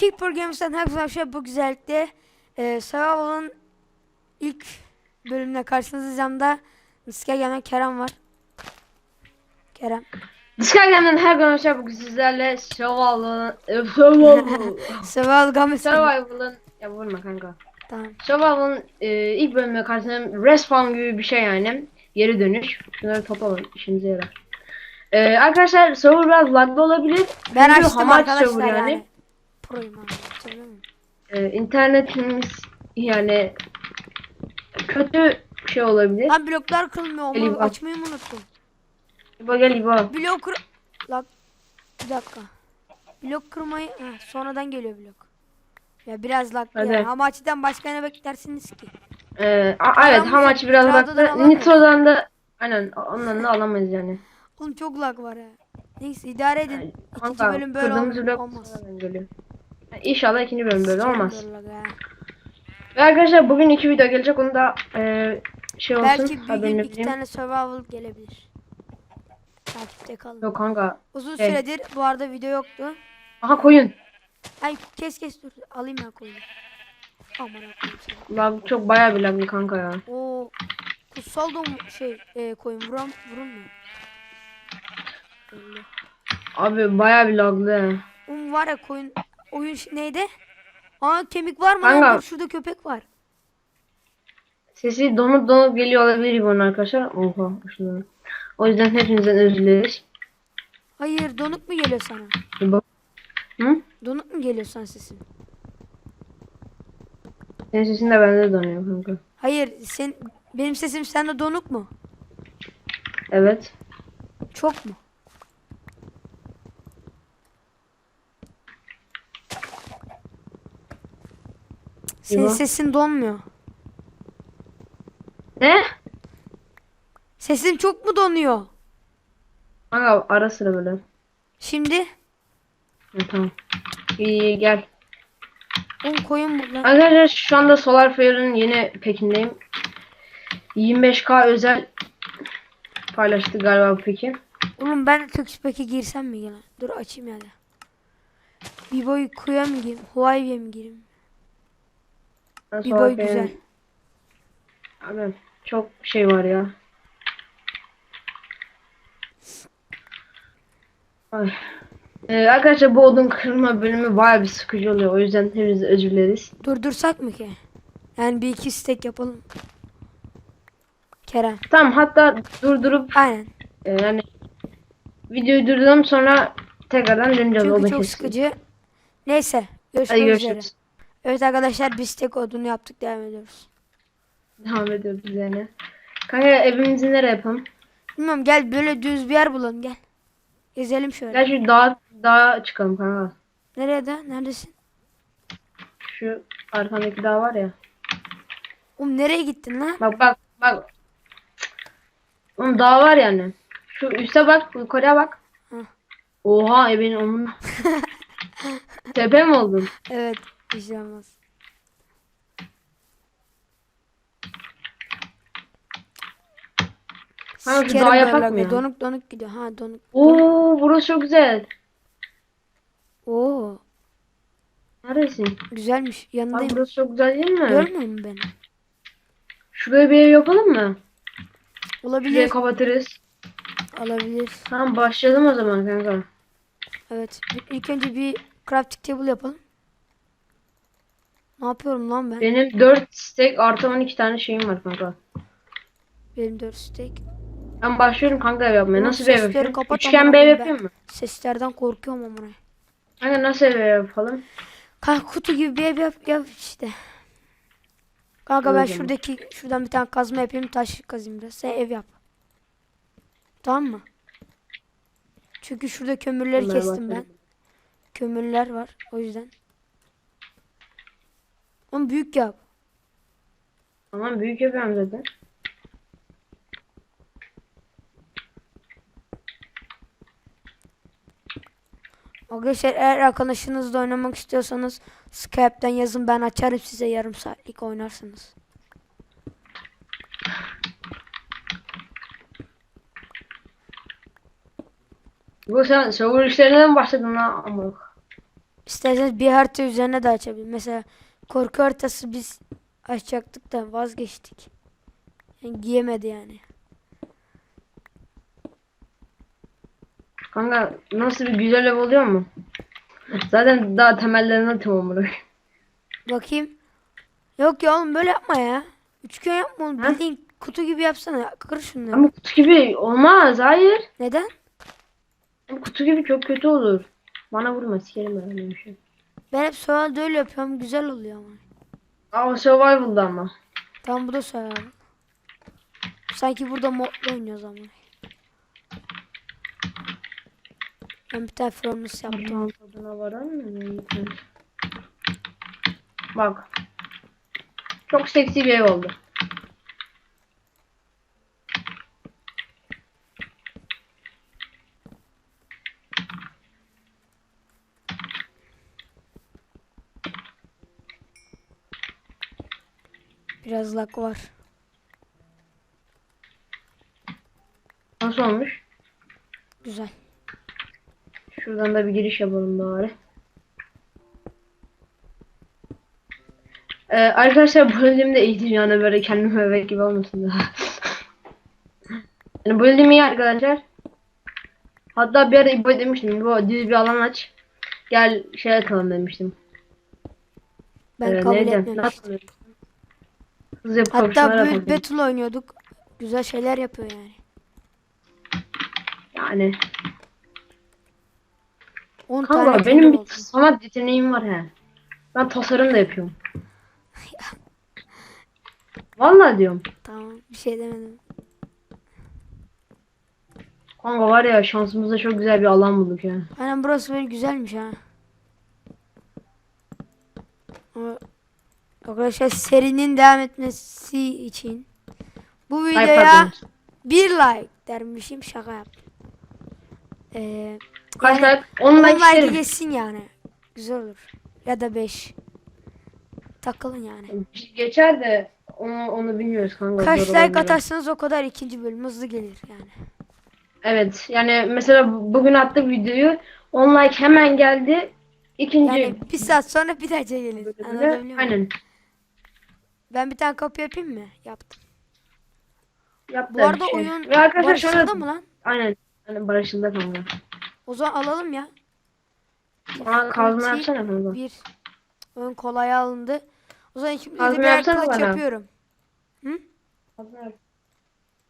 Keeper Games'ten herkese arkadaşlar bu güzellikte e, Survival'ın ilk bölümüne karşınızdayım da Niske gelen Kerem var. Kerem. Discord'dan her gün aşağı bugün sizlerle Survival'ın Survival'ın Survival Games. Survival'ın ya vurma kanka. Tamam. Survival'ın e, ilk bölümüne karşısında respawn gibi bir şey yani. Geri dönüş. Şunları toplayalım işimize yarar. E, arkadaşlar server biraz laglı olabilir. Ben Çünkü açtım hamaç arkadaşlar yani. yani. Pro'yum abi. hatırlıyor musun? E, internetimiz yani kötü şey olabilir. Lan bloklar kırılmıyor. Onu açmayı mı unuttum? İbo gel İbo. Blok kır... Lan bir dakika. Blok kırmayı... Heh, sonradan geliyor blok. Ya biraz lag Hadi. yani. Hamachi'den başka ne beklersiniz ki? E, a- evet Paramızı hamaç biraz Trado'dan baktı. alamıyoruz. Nitro'dan da aynen ondan da alamayız yani. Oğlum çok lag var ya. Neyse idare edin. Yani, İkinci kanka, bölüm böyle kırdığımız blok olmaz. sonradan geliyor. İnşallah ikinci bölüm böyle olmaz. Ve arkadaşlar bugün iki video gelecek onu da e, şey olsun Belki bir gün iki tane survival gelebilir. Takipte kalın. Yok kanka. Uzun şey. süredir bu arada video yoktu. Aha koyun. Ay kes kes dur. Alayım ben koyunu. Aman. Lag çok bayağı bir laglı kanka ya. Oo. Kutsal da şey e, koyun vuram vurulmuyor. Belli. Abi bayağı bir laglı. Oğlum var ya koyun oyun neydi? Aa kemik var mı? Kanka. Dur, şurada köpek var. Sesi donuk donuk geliyor olabilir bunun arkadaşlar. Oha. şunu. O yüzden hepinizden özür dileriz. Hayır donuk mu geliyor sana? Bak. Hı? Donuk mu geliyor sana sesin? Senin sesin de bende donuyor kanka. Hayır sen benim sesim sende donuk mu? Evet. Çok mu? Senin Yo. sesin donmuyor. Ne? Sesin çok mu donuyor? Kanka ara sıra böyle. Şimdi Ha, tamam. İyi iyi, gel. on koyun burada. Arkadaşlar şu anda Solar Fire'ın yeni pekindeyim. 25k özel paylaştı galiba bu peki. Oğlum ben de Tuxpack'e girsem mi yine? Dur açayım yani. Bir boy kuya mı gireyim? Huawei'ye mi gireyim? Ben Bir boy Fire'ın- güzel. Abi çok şey var ya. Ay. Ee, arkadaşlar bu odun kırma bölümü baya bir sıkıcı oluyor. O yüzden hepinize özür dileriz. Durdursak mı ki? Yani bir iki stack yapalım. Kerem. Tamam hatta durdurup Aynen. e, yani videoyu durduralım sonra tekrardan döneceğiz. Çünkü çok kesmeye. sıkıcı. Neyse. Görüşmek Hadi üzere. Evet arkadaşlar biz tek odunu yaptık devam ediyoruz. Devam ediyoruz üzerine. Kanka evimizi nereye yapalım? Bilmiyorum gel böyle düz bir yer bulalım gel. Gezelim şöyle. Gel şu dağa, dağa çıkalım kanka. Nereye de? Neredesin? Şu arkandaki dağ var ya. Oğlum nereye gittin lan? Bak bak bak. Oğlum dağ var yani. Şu üste bak, yukarıya bak. Hı. Oha e benim onun. Tepe mi oldun? Evet. Bir şey olmaz. Ha, dağa böyle yapak mı? Donuk donuk gidiyor. Ha donuk. Oo burası çok güzel. Oo Neredesin? güzelmiş. Yanındayım. burası çok güzel değil mi? Görmüyor musun beni? Şuraya bir ev yapalım mı? Şurayı Olabilir. kapatırız. Olabilir. Tamam başlayalım o zaman kanka. Evet. Bir- İlk önce bir crafting table yapalım. Ne yapıyorum lan ben? Benim 4 stack artı 12 tane şeyim var kanka. Benim 4 stack. Ben başlıyorum kanka ev yapmaya. Nasıl bir ev yapayım? kapat Üçgen bir ev yapayım mı? Seslerden korkuyorum amına. Kanka nasıl ev yapalım? Kanka kutu gibi bir ev yap, yap işte. Kanka ben şuradaki şuradan bir tane kazma yapayım taş kazayım biraz. Sen ev yap. Tamam mı? Çünkü şurada kömürleri Bunlara kestim ben. bakalım. Kömürler var o yüzden. Ama büyük yap. Tamam büyük yapıyorum zaten. Arkadaşlar eğer arkadaşınızla oynamak istiyorsanız Skype'den yazın ben açarım size yarım saatlik oynarsınız. Bu sen server işlerine mi başladın lan? Amına. İsterseniz bir harita üzerine de açabilir. Mesela korku haritası biz açacaktık da vazgeçtik. Yani giyemedi yani. Kanka nasıl bir güzel ev oluyor mu? Zaten daha temellerini atımam bunu. Bakayım. Yok ya oğlum böyle yapma ya. Üçgen yapma oğlum. Ha? Bildiğin kutu gibi yapsana. ya. Kır şunları. Ama kutu gibi olmaz. Hayır. Neden? Kutu gibi çok kötü olur. Bana vurma sikerim ben öyle bir şey. Ben hep survival'da öyle yapıyorum. Güzel oluyor ama. Aa survival'da ama. Tamam bu da survival. Sanki burada modla oynuyoruz ama. Ben bir tane furnace yaptım. Bunun tadına varan mı? Bak. Çok seksi bir ev oldu. Biraz lag var. Nasıl olmuş? Güzel. Şuradan da bir giriş yapalım bari. Ee, arkadaşlar bu bölümde eğitim yani böyle kendimi övmek gibi olmasın da. yani bu bölüm iyi arkadaşlar. Hatta bir ara İbo demiştim. Bu düz bir alan aç. Gel şey atalım demiştim. Ben Ee, kabul etmemiştim. Nasıl demiştim? Hız yapıp kapışmalar Hatta. Build Battle oynuyorduk. Güzel şeyler yapıyor yani. Yani. 10 tane Kanka benim bir oldu. sanat yeteneğim var he. Ben tasarım da yapıyorum. Vallahi diyorum. Tamam bir şey demedim. Kanka var ya şansımızda çok güzel bir alan bulduk ya. Aynen burası böyle güzelmiş ha. Ama Arkadaşlar serinin devam etmesi için bu videoya bir like dermişim şaka yaptım. Ee, Kaç yani like? 10 on like like isterim. geçsin yani. Güzel olur. Ya da 5. Takılın yani. Geçer de onu, onu bilmiyoruz kanka. Kaç like olabilir. atarsanız o kadar ikinci bölüm hızlı gelir yani. Evet yani mesela bu- bugün attık videoyu 10 like hemen geldi. İkinci Yani bir saat sonra bir daha gelir. muyum? aynen Ben bir tane kapı yapayım mı? Yaptım. yaptı. Bu arada şey. oyun Ve arkadaşlar barışıldı şöyle mı lan? aynen aynen barışıldı kanka. O zaman alalım ya. Bana kazma İki, yapsana kanka. Bir. Oyun kolay alındı. O zaman de Kazma yapsana kılıç bana. yapıyorum. Kazma yap.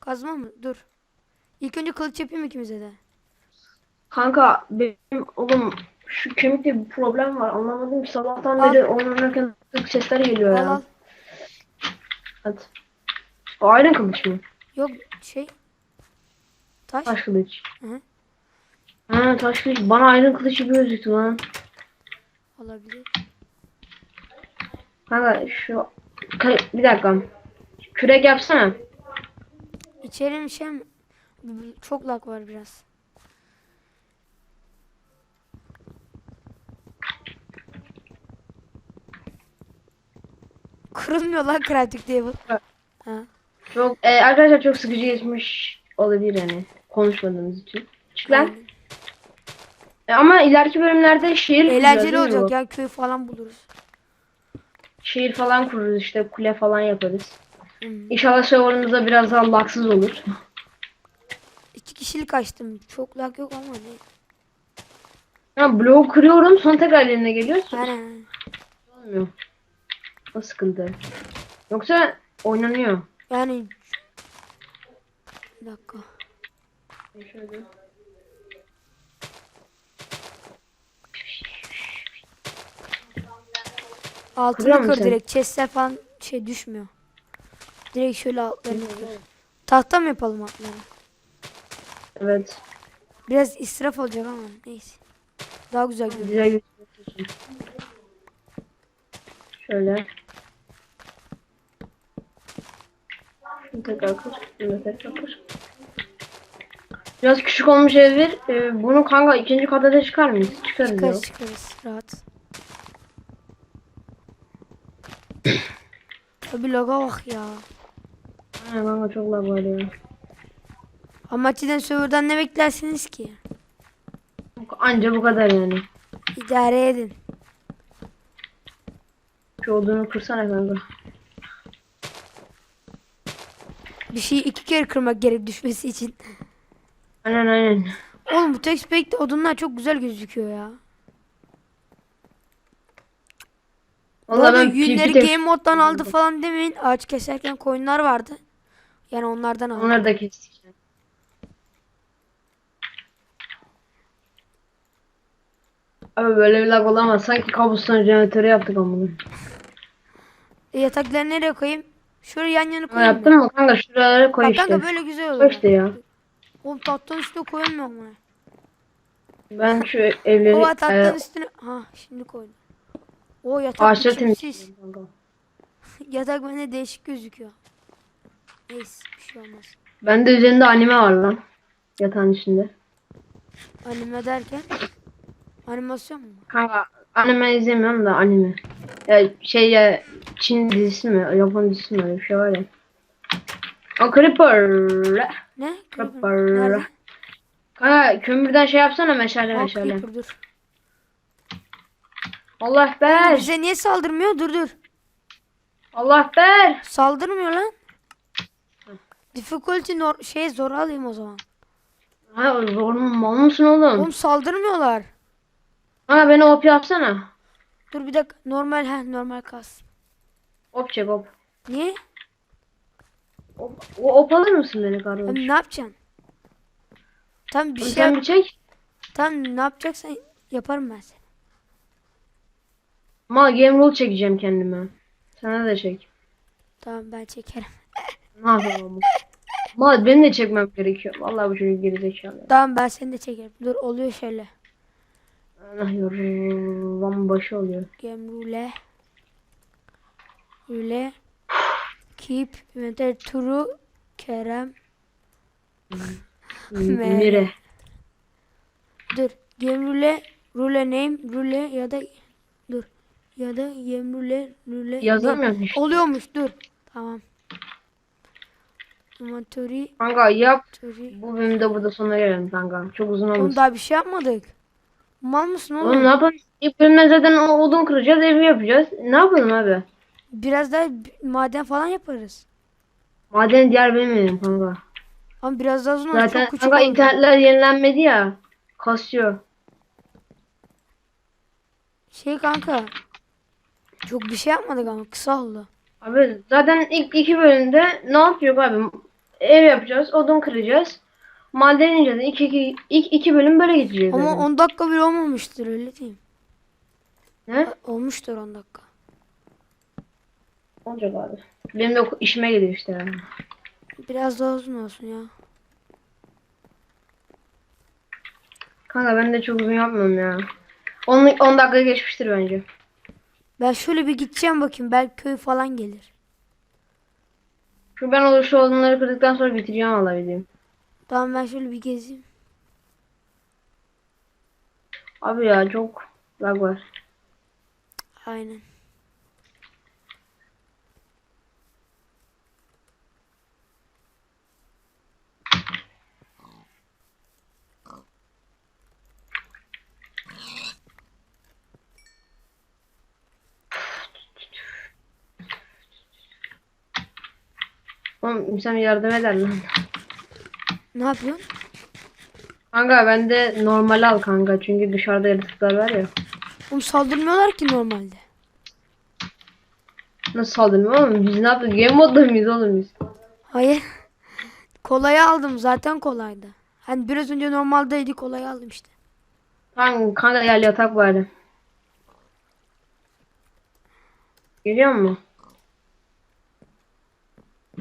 Kazma mı? Dur. İlk önce kılıç yapayım ikimize de. Kanka benim oğlum şu kemikte bir problem var anlamadım ki sabahtan Al. beri oynarken sesler geliyor Al ya. al. Hadi. O ayrı kılıç mı? Yok şey. Taş. Taş kılıç. Hı. Ha taş kılıç. Bana ayrı kılıç gibi gözüktü lan. Olabilir. Kanka şu bir dakika. Kürek yapsana. İçeri bir şey mi? Çok lag var biraz. Kırılmıyor lan crafting table. Ha. Çok e, arkadaşlar çok sıkıcı geçmiş olabilir yani konuşmadığımız için. Çık lan. aynen. E, ama ileriki bölümlerde şehir kuracağız, Eğlenceli değil mi olacak bu? ya köy falan buluruz. Şehir falan kururuz işte kule falan yaparız. Hmm. İnşallah serverımızda biraz daha laksız olur. İki kişilik açtım. Çok lag yok ama ne? Ha bloğu kırıyorum son tekrar eline geliyor. Aynen. Olmuyor. O sıkıntı. Yoksa oynanıyor. Yani bir dakika. Şöyle. Altını Kırıyor kır musun? direkt. Chest'ler falan şey düşmüyor. Direkt şöyle altlarını kır. Tahta mı yapalım altları? Evet. Biraz israf olacak ama neyse. Daha güzel görünüyor. Güzel gözüküyor. Şöyle. Şunu tekrar kır. Şunu tekrar kır. Biraz küçük olmuş evir. Ee, bunu kanka ikinci kata da çıkar mıyız? Çıkarız ya. Çıkarız rahat. Tabi loga bak ya. Aynen kanka çok lag var ya. Amaçiden serverdan ne beklersiniz ki? Anca bu kadar yani. İdare edin. Şu odunu kırsana kanka. Bir şeyi iki kere kırmak gerek düşmesi için. Aynen aynen. Oğlum bu text pack'te odunlar çok güzel gözüküyor ya. Vallahi ben yünleri game moddan aldı falan demeyin. Ağaç keserken koyunlar vardı. Yani onlardan aldı. Onları da kestik. Abi böyle bir lag olamaz. Sanki kabuston jeneratörü yaptık ama. E, yatakları nereye koyayım? Şuraya yan yana Ama koyayım. yaptın mı kanka? Şuralara koy Bak işte. kanka böyle güzel olur. Koy işte ya. Oğlum tahtanın üstüne koyamıyorum bunu. Ben şu evleri... Baba tahtanın e, üstüne... Ha şimdi koydum. O yatak ağaçları biçimsiz. temizliyorum kanka. Yatak bende değişik gözüküyor. Neyse bir şey olmaz. Bende üzerinde anime var lan. Yatağın içinde. Anime derken animasyon mu? Kanka anime izlemiyorum da anime. Ya şey ya Çin dizisi mi? Japon dizisi mi? Öyle bir şey var ya. O Creeper. Ne? Creeper. Nerede? Kanka kömürden şey yapsana meşale Aa, meşale. Creeper, dur. Allah ekber. Bize niye saldırmıyor? Dur dur. Allah ekber. Saldırmıyor lan. Difficulty nor şey zor alayım o zaman. Ha zor mu? Mal mısın oğlum? Oğlum saldırmıyorlar. Ha beni op yapsana. Dur bir dakika. Normal ha normal kas. Op çek op. Niye? Op, op alır mısın beni Hem kardeşim? ne yapacaksın? Tam bir şey Sen yap. bir çek. Tam ne yapacaksan yaparım ben seni. Mal game rule çekeceğim kendime. Sana da çek. Tamam ben çekerim. Ne yapayım ama? Mal benim de çekmem gerekiyor. Vallahi bu çocuk gerizekalı. Tamam ben seni de çekerim. Dur oluyor şöyle. Allah yorulmam başı oluyor. Game rule. Rule. Keep inventory true. Kerem. Mire. Dur. Game rule. Rule name. Rule ya da dur. Ya da game rule. Rule. İşte. Oluyormuş dur. Tamam. Inventory. Kanka yap. inventory. Bu bölümde burada sonuna gelelim kanka. Çok uzun Oğlum olmasın. daha bir şey yapmadık. Mal mısın oğlum? Oğlum ne yapalım? İlk bölümde zaten o odun kıracağız, evi yapacağız. Ne yapalım abi? Biraz daha maden falan yaparız. Maden diğer benim evim kanka. Ama biraz daha uzun olur. Zaten Çok küçük kanka oldu. internetler yenilenmedi ya. Kasıyor. Şey kanka. Çok bir şey yapmadık ama kısa oldu. Abi zaten ilk iki bölümde ne yapıyor abi? Ev yapacağız, odun kıracağız. Maden ineceğiz. İlk iki, ilk iki bölüm böyle geçeceğiz. Ama zaten. 10 dakika bile olmamıştır öyle diyeyim. Ne? Olmuştur 10 dakika. Olacak abi. Benim de işime geliyor işte yani. Biraz daha uzun olsun ya. Kanka ben de çok uzun yapmıyorum ya. 10, 10 dakika geçmiştir bence. Ben şöyle bir gideceğim bakayım. Belki köy falan gelir. Şu ben olur şu odunları kırdıktan sonra bitireceğim videoyu. Tamam ben şöyle bir gezeyim. Abi ya çok lag var. Aynen. Oğlum sen yardım eder lan. Ne yapıyorsun? Kanka ben de normal al kanka çünkü dışarıda yaratıklar var ya. Oğlum saldırmıyorlar ki normalde. Nasıl saldırmıyor oğlum? Biz ne yaptık? Game modda mıyız oğlum biz? Hayır. Kolayı aldım. Zaten kolaydı. Hani biraz önce normaldeydi kolayı aldım işte. Tamam kanka gel yatak bari. Geliyor mu?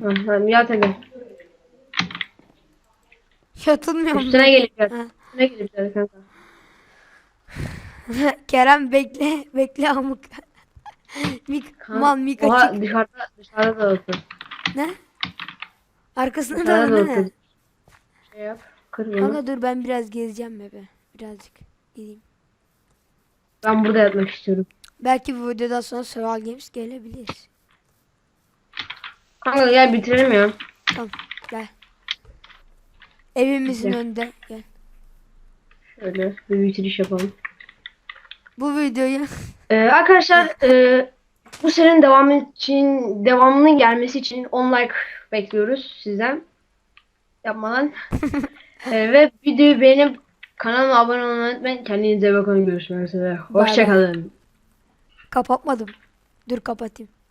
Ha, tamam yat hadi. Yatılmıyor mu? Üstüne yat. Ha. Üstüne yat kanka. Kerem bekle. Bekle amık. Mik, Kan- mal mik Oha açık. dışarıda dışarıda da otur. Ne? Arkasında da da ne? Şey yap. Kır. Kanka dur ben biraz gezeceğim bebe. Birazcık gideyim. Ben burada yatmak istiyorum. Belki bu videodan sonra Survival Games gelebilir. Kanka gel bitirelim ya. Tamam gel. Evimizin Gel. önünde gel. Şöyle bir bitiriş yapalım. Bu videoyu Ee, arkadaşlar e, bu serinin devamı için devamının gelmesi için 10 like bekliyoruz sizden. Yapmadan. Ee, ve videoyu beğenip kanalıma abone olmayı unutmayın. Kendinize bakın. Görüşmek üzere. Hoşçakalın. Kapatmadım. Dur kapatayım.